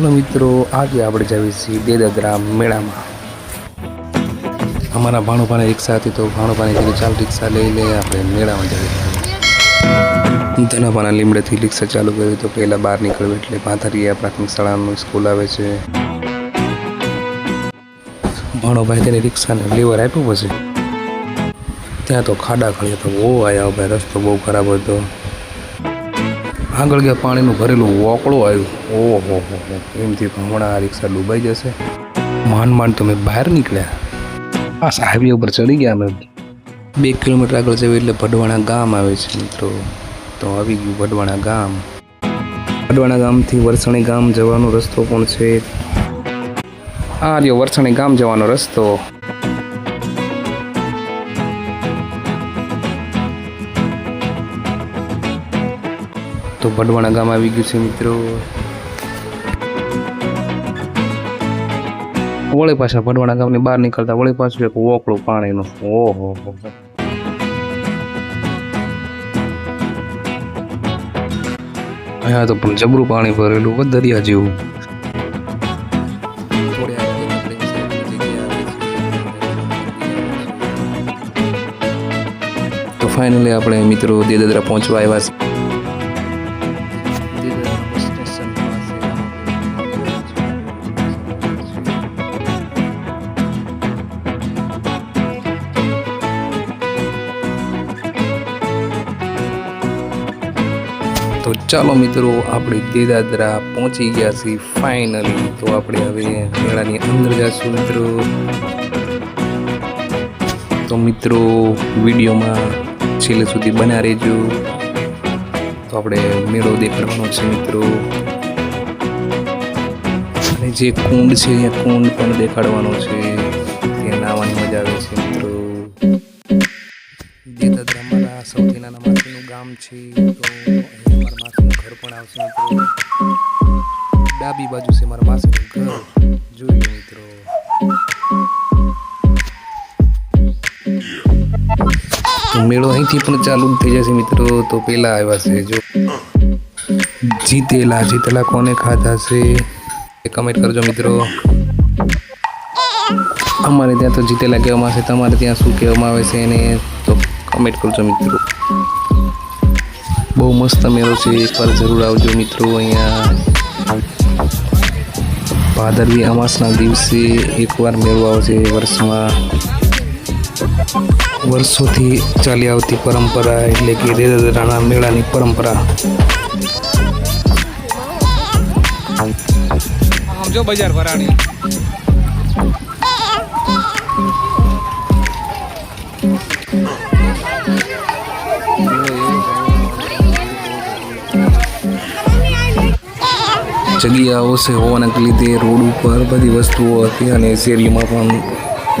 Hello મિત્રો, આજે આપણે જઈએ છીએ દેદગરા મેળામાં. અમારા ભાણુભાને રિક્ષા હતી તો ભાણુભાને કીધું, ચાલ રિક્ષા લઈ લે, આપણે મેળામાં જઈએ ધનાભાના લીમડેથી રિક્ષા ચાલુ કરી તો પહેલાં બહાર નીકળ્યું એટલે ભાથરિયા પ્રાથમિક શાળાનું સ્કૂલ આવે છે. ભાણોભાઈ તેને રિક્ષાને લેવર આપ્યું પછી. ત્યાં તો ખાડા ખડ્યા તો બહુ આવ્યા ભાઈ, રસ્તો બહુ ખરાબ હતો. આગળ ગયા પાણીનું ભરેલું વોકળું આવ્યું. ઓહો, હો હો એમથી પણ હમણાં આ રિક્ષા ડૂબાઈ જશે. માંડ માંડ તમે બહાર નીકળ્યા. આ હાઈવે ઉપર ચડી ગયા અમે. બે કિલોમીટર આગળ જવું એટલે ભડવાણા ગામ આવે છે મિત્રો. તો આવી ગયું ભડવાણા ગામ. ભડવાણા ગામથી વરસણી ગામ જવાનો રસ્તો પણ છે. આ રહ્યો વરસણી ગામ જવાનો રસ્તો. તો ભડવાણા ગામ આવી ગયું છે, મિત્રો. વળી પાછા ભડવાણા ગામની બહાર નીકળતા વળી પાછું એક વોકળું પાણીનું. ઓહો. અહીંયા તો પણ જબરું પાણી ભરેલું દરિયા જેવું. તો ફાઇનલી આપણે મિત્રો દેદરા પહોંચવા આવ્યા તો ચાલો મિત્રો, આપણે દેદાદરા પહોંચી ગયા છીએ ફાઇનલી તો આપણે હવે મેળાની અંદર જઈશું મિત્રો. તો મિત્રો, વિડીયોમાં છેલ્લે સુધી બના રહેજો. તો આપણે મેળો દેખાડવાનો છે મિત્રો. અને જે કુંડ છે, એ કુંડ પણ દેખાડવાનો છે. ત્યાં નાહવાની મજા આવે છે મિત્રો. દેદાદરામાં સૌથી નાના માછીનું ગામ છે, તો પણ આવશે મિત્રો. ડાબી બાજુ છે મારા માસીનું ઘર. જોઈ મિત્રો. મેળો અહીંથી પણ ચાલુ થઈ જશે મિત્રો. તો પેલા આવ્યા છે, જો. જીતેલા જીતેલા કોને ખાધા છે? એ કમેન્ટ કરજો મિત્રો. અમારે ત્યાં તો જીતેલા કહેવામાં આવે છે તમારે ત્યાં શું કહેવામાં આવે છે એને તો કમેન્ટ કરજો મિત્રો. બહુ મસ્ત મેળો છે એકવાર જરૂર આવજો મિત્રો, અહીંયા ભાદરવી અમાસના દિવસે એકવાર મેળો આવશે વર્ષમાં. વર્ષોથી ચાલી આવતી પરંપરા એટલે કે રેદાદરાના મેળાની પરંપરા. જો બજાર ભરાણી જગ્યા છે હોવાના લીધે રોડ ઉપર બધી વસ્તુઓ હતી અને શેરીમાં પણ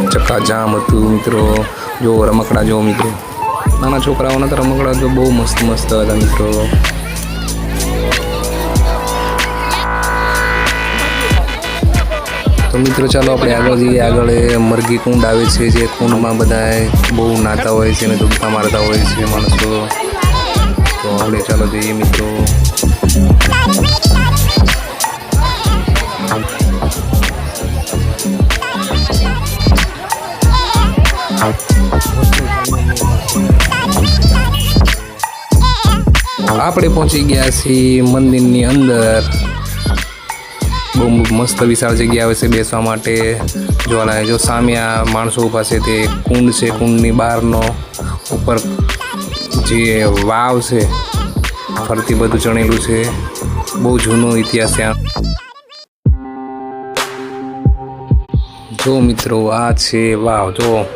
ચક્કાજામ હતું, મિત્રો. જો રમકડા જો, મિત્રો. નાના છોકરાઓના તો રમકડા જો બહુ મસ્ત મસ્ત હતા, મિત્રો. તો મિત્રો, ચાલો આપણે આગળ જઈએ. આગળ મરઘી કુંડ આવે છે, જે કુંડમાં બધા બહુ નાતા હોય છે અને ડૂબકા મારતા હોય છે માણસો. તો આપણે ચાલો જઈએ, મિત્રો. આપણે પહોંચી ગયા છીએ મંદિરની અંદર. બહુ મસ્ત વિશાળ જગ્યા આવે છે બેસવા માટે. જોવાના જો સામે આ માણસો ઊભા છે તે કુંડ છે, કુંડની બહારનો. ઉપર જે વાવ છે, ફરતી બધું ચણેલું છે. બહુ જૂનો ઇતિહાસ છે જો મિત્રો, આ છે વાવ. જો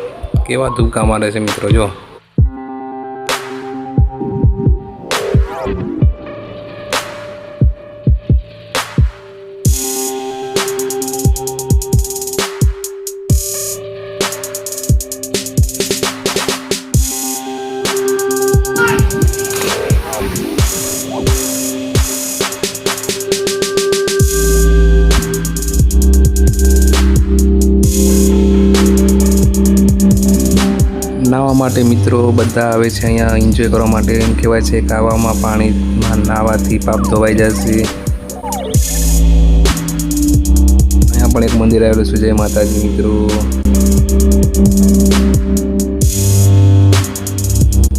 કેવા ધુક્કા મારે છે મિત્રો, જો. માટે મિત્રો બધા આવે છે અહીંયા એન્જોય કરવા માટે એમ કહેવાય છે કે આવામાં પાણીમાં નાહવાથી પાપ ધોવાઈ જશે. પણ એક મંદિર આવેલું છે, જય માતાજી મિત્રો.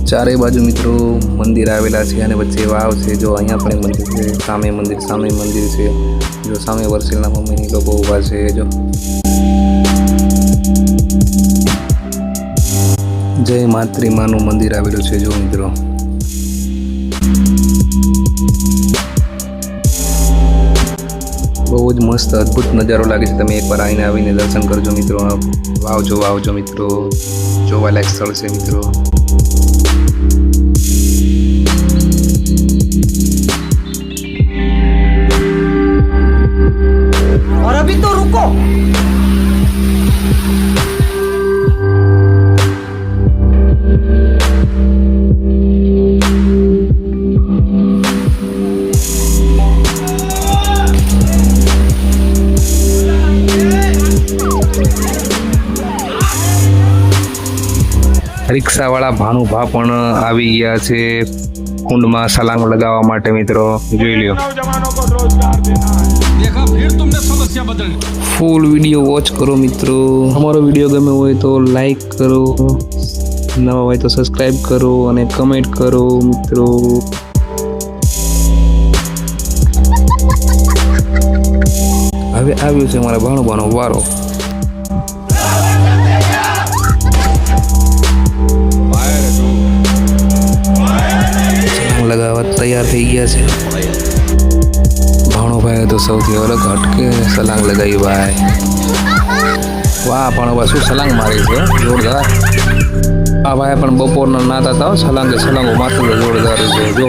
ચારેય બાજુ મિત્રો મંદિર આવેલા છે અને વચ્ચે વાવ છે, જો અહીંયા પણ એક મંદિર છે, સામે મંદિર સામે મંદિર છે. જો સામે વરસેલના મમ્મીની લોકો ઊભા છે, જો. જય માત્રી માનું મંદિર આવેલું છે. જો મિત્રો. બહુ જ મસ્ત, અદ્ભુત નજારો લાગે છે. તમે એકવાર આવીને આવીને દર્શન કરજો મિત્રો. વાવજો વાવજો મિત્રો. જોવાલાયક સ્થળ છે મિત્રો. રિક્ષાવાળા ભાનુભા પણ આવી ગયા છે. કુંડમાં સલાંગ લગાવવા માટે મિત્રો, જોઈ લ્યો. ફૂલ વીડિયો વોચ કરો મિત્રો. અમારો વીડિયો ગમે હોય તો લાઈક કરો. નવા હોય તો સબસ્ક્રાઈબ કરો અને કમેન્ટ કરો મિત્રો. હવે આવ્યો છે મારા ભાણુભાનો વારો. થઈ ગયા છે. ભાણોભાઈએ તો સૌથી અલગ હટકે સલાંગ લગાવી ભાઈ. વાહ, ભાણોભાઈ, શું સલાંગ મારી છે? જોરદાર. આ ભાઈ પણ બપોરના નાતા હતા સલાંગ સલાંગો માથું જોરદાર છે, જો.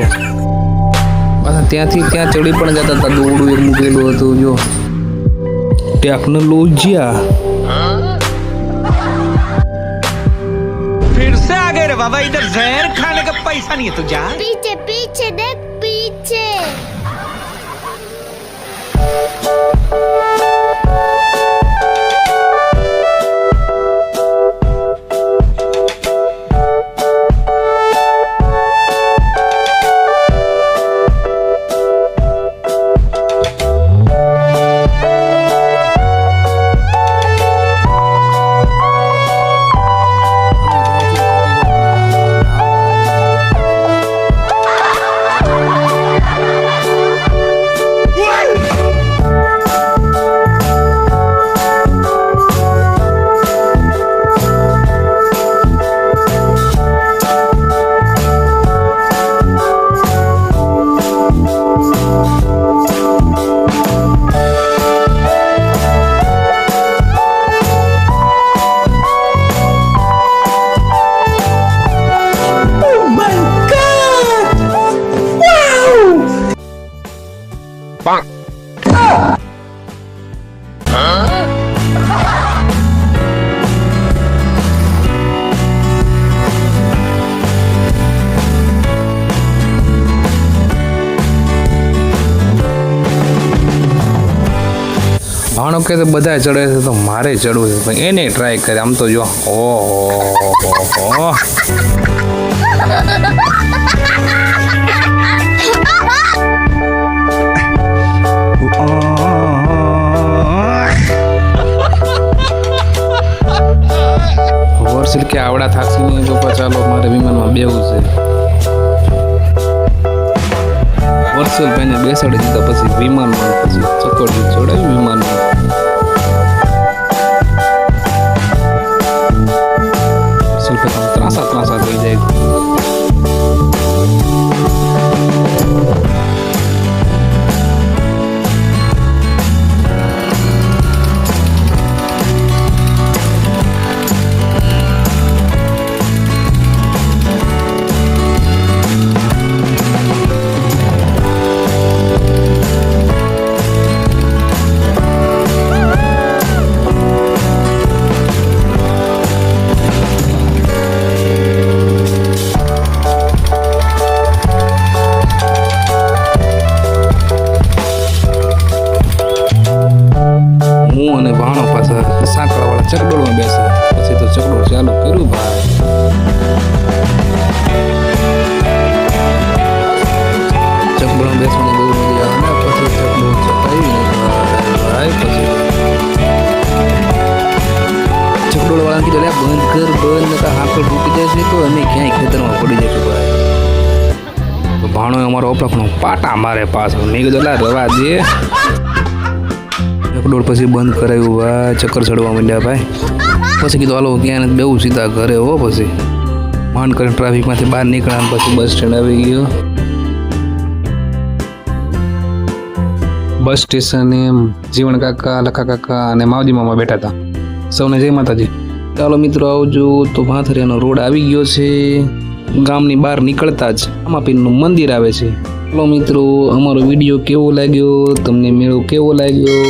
ત્યાંથી ત્યાં ચડી પણ જતા હતા, દોરડું એક મૂકેલું હતું, જો. ટેકનોલોજીયા ફિર સે आ गए रे बाबा इधर जहर खाने का पैसा नहीं है तुझा पीछे पीछे देख पीछे ભાણો કે બધા ચડે છે તો મારે ચડવું છે. પણ એને ટ્રાય કરે. આમ તો જો. ઓહો વર્ષ કે આવડા થાકશે નહીં તો ચાલો, મારે વિમાનમાં બેવું છે. વર્ષલ ભાઈને બેસાડી દીધા પછી વિમાનમાં પછી ચકોડી જોડાવી વિમાનમાં. અમારો પાટા મારે પાછળ મેં કીધું "લા, રવા દે. ચકડોળ પછી બંધ કરાવ્યું ભાઈ ચક્કર ચડવા માંડ્યા ભાઈ. પછી કીધું હાલો ક્યાં બેવું સીધા ઘરે હો પછી. માંડ કરીને ટ્રાફિકમાંથી બહાર નીકળ્યા પછી બસ સ્ટેન્ડ આવી ગયો. બસ સ્ટેશને જીવણ કાકા લખા કાકા અને માવજી મામા બેઠા હતા. સૌને જય માતાજી. ચાલો મિત્રો આવજો. તો ભાથરિયાનો રોડ આવી ગયો છે. ગામની બહાર નીકળતા જ રામાપીરનું મંદિર આવે છે. ચાલો મિત્રો, અમારો વીડિયો કેવો લાગ્યો? તમને મેળો કેવો લાગ્યો?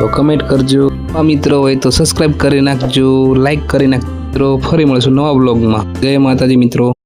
તો કમેન્ટ કરજો. આ મિત્રો હોય તો સબસ્ક્રાઈબ કરી નાખજો લાઈક કરી નાખજો. ફરી મળીશું નવા બ્લોગમાં જય માતાજી મિત્રો.